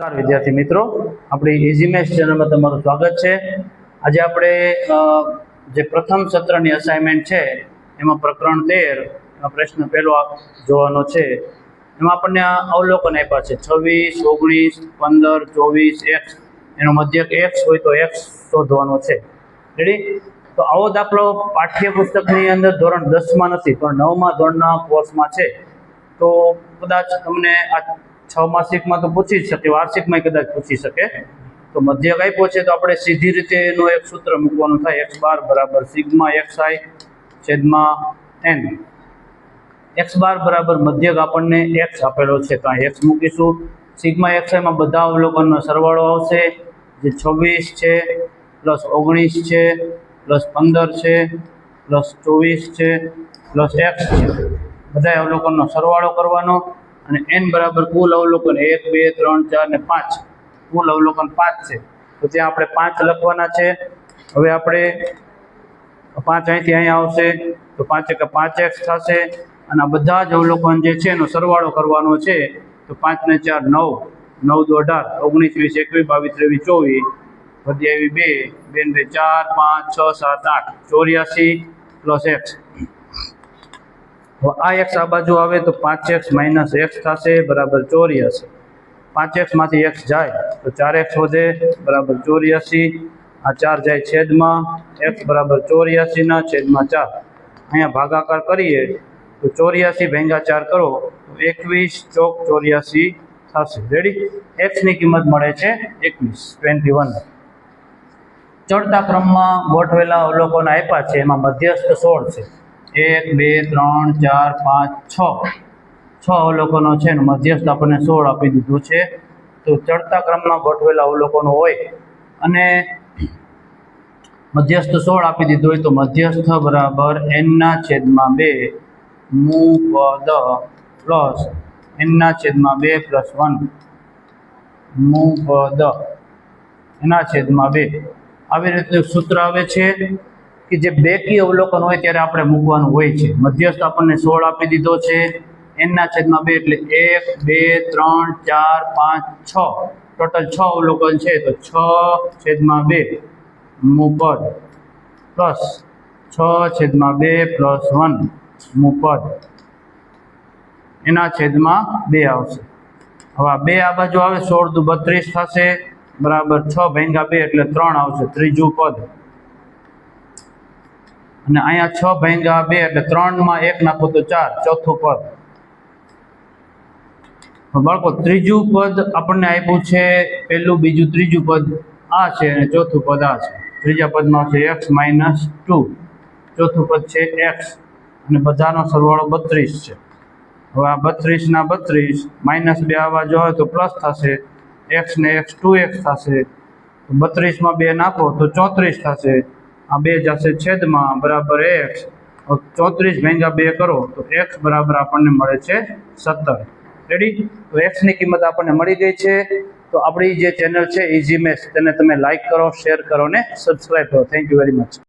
નમસ્કાર, વિદ્યાર્થી મિત્રો. આપણી ઇઝીમેસ ચેનલમાં તમારું સ્વાગત છે. આજે આપણે જે પ્રથમ સત્રની અસાઇનમેન્ટ છે, એમાં પ્રકરણ તેર પ્રશ્ન પહેલો જોવાનો છે. એમાં આપણને અવલોકન આપ્યા છે. છવ્વીસ, ઓગણીસ, પંદર, ચોવીસ, એક્સ. એનો મધ્યક એક્સ હોય તો એક્સ શોધવાનો છે. રેડી તો આવો દાખલો પાઠ્યપુસ્તકની અંદર ધોરણ દસમાં નથી, પણ નવમા, ધોરણના કોર્સમાં છે. તો કદાચ તમને આ છ માસિકમાં તો પૂછી જ શકે, વાર્ષિકમાં કદાચ પૂછી શકે. તો મધ્યક આપ્યો છે, તો આપણે સીધી રીતે એનું એક સૂત્ર મૂકવાનું થાય, એક્સ બાર બરાબર સિગ્મા એક્સ આઈ છેદમાં એન. એક્સ બાર બરાબર મધ્યક આપણને એક્સ આપેલો છે, તો એક્સ મૂકીશું. સિગ્મા એક્સ આઈમાં બધા અવલોકનનો સરવાળો આવશે, જે છવ્વીસ છે, પ્લસ ઓગણીસ છે, પ્લસ પંદર છે, પ્લસ ચોવીસ છે, પ્લસ એક્સ છે. બધા અવલોકનનો સરવાળો કરવાનો. અને એન બરાબર કુલ અવલોકન એક, બે, ત્રણ, ચાર ને પાંચ. કુલ અવલોકન પાંચ છે. તો ત્યાં આપણે પાંચ લખવાના છે, હવે આપણે પાંચ અહીંથી અહીંયા આવશે, તો પાંચ એક પાંચ એક્સ થશે, અને આ બધા જ અવલોકન જે છે એનો સરવાળો કરવાનો છે, તો પાંચ ને ચાર નવ નવ દો અઢાર, ઓગણીસ, વીસ, એકવીસ, બાવીસ, ત્રેવીસ, ચોવીસ બધી આવી બે બે ને ચાર, પાંચ, છ, સાત, આઠ, ચોર્યાસી, પ્લસ એક્સ. આ એક્સ આ બાજુ આવે તો પાંચ એક્સ માઇનસ એક્સ થશે, બરાબર ચોર્યાસી. પાંચ એક્સમાંથી એક્સ જાય તો ચાર એક્સ વધે, બરાબર ચોર્યાસી. આ ચાર જાય છેદમાં એક્સ બરાબર ચોર્યાસીના છેદમાં ચાર. અહીંયા ભાગાકાર કરીએ તો ચોર્યાસી ભેંગા ચાર કરો તો એકવીસ ચોક ચોર્યાસી થશે. રેડી એક્સની કિંમત મળે છે એકવીસ ટ્વેન્ટી વન ચડતા ક્રમમાં ગોઠવેલા અવલોકન આપ્યા છે, એમાં મધ્યસ્થ સોળ છે. એક, બે, ત્રણ, ચાર, પાંચ, છ. છ અવલોકનો છે અને મધ્યસ્થ આપણને સોળ આપી દીધું છે. તો ચડતા ક્રમમાં ગોઠવેલા અવલોકનો હોય અને મધ્યસ્થ સોળ આપી દીધું હોય તો મધ્યસ્થ બરાબર એનના છેદમાં બે મુ પદ પ્લસ એનના છેદમાં બે પ્લસ વન. મુ પદ એના છેદમાં બે. આવી રીતે સૂત્ર આવે છે. કે જે બેકી અવલોકન હોય ત્યારે આપણે મૂકવાનું હોય છે. મધ્યસ્થ આપણને સોળ આપી દીધો છે. એનના છેદમાં બે એટલે એક, બે, ત્રણ, ચાર, પાંચ, છ. ટોટલ છ અવલોકન છે તો છ છેદમાં બે મુપદ પ્લસ છ છેદમાં બે પ્લસ વન મુપદ. એના છેદમાં બે આવશે. હવે બે આ બાજુ આવે, સોળ દુ બત્રીસ થશે. બરાબર છ ભેંગા બે એટલે ત્રણ આવશે. ત્રીજું પદ. અને અહીંયા છ ભેંગા બે એટલે ત્રણમાં એક નાખો તો ચાર, ચોથું પદ. બાળકો, ત્રીજું પદ આપણને આપ્યું છે, પહેલું, બીજું, ત્રીજું પદ આ છે અને ચોથું પદ આ છે. ત્રીજા પદમાં છે એક્સ માઇનસ ટુ. ચોથું પદ છે એક્સ અને બધાનો સરવાળો બત્રીસ છે. હવે આ બત્રીસના બત્રીસ, માઇનસ બે આવવા જો તો પ્લસ થશે, એક્સ ને એક્સ ટુ એક્સ થશે. બત્રીસમાં બે નાખો તો ચોત્રીસ થશે. આ બે જશે છેદમાં બરાબર એક્સ. ચોત્રીસ ભેંગા બે કરો, તો એક્સ બરાબર આપણને મળે છે સત્તર. રેડી તો એક્સની કિંમત આપણને મળી ગઈ છે. તો આપણી જે ચેનલ છે ઇઝી મેથ્સ તેને તમે લાઇક કરો શેર કરો ને સબસ્ક્રાઈબ કરો. Thank you very much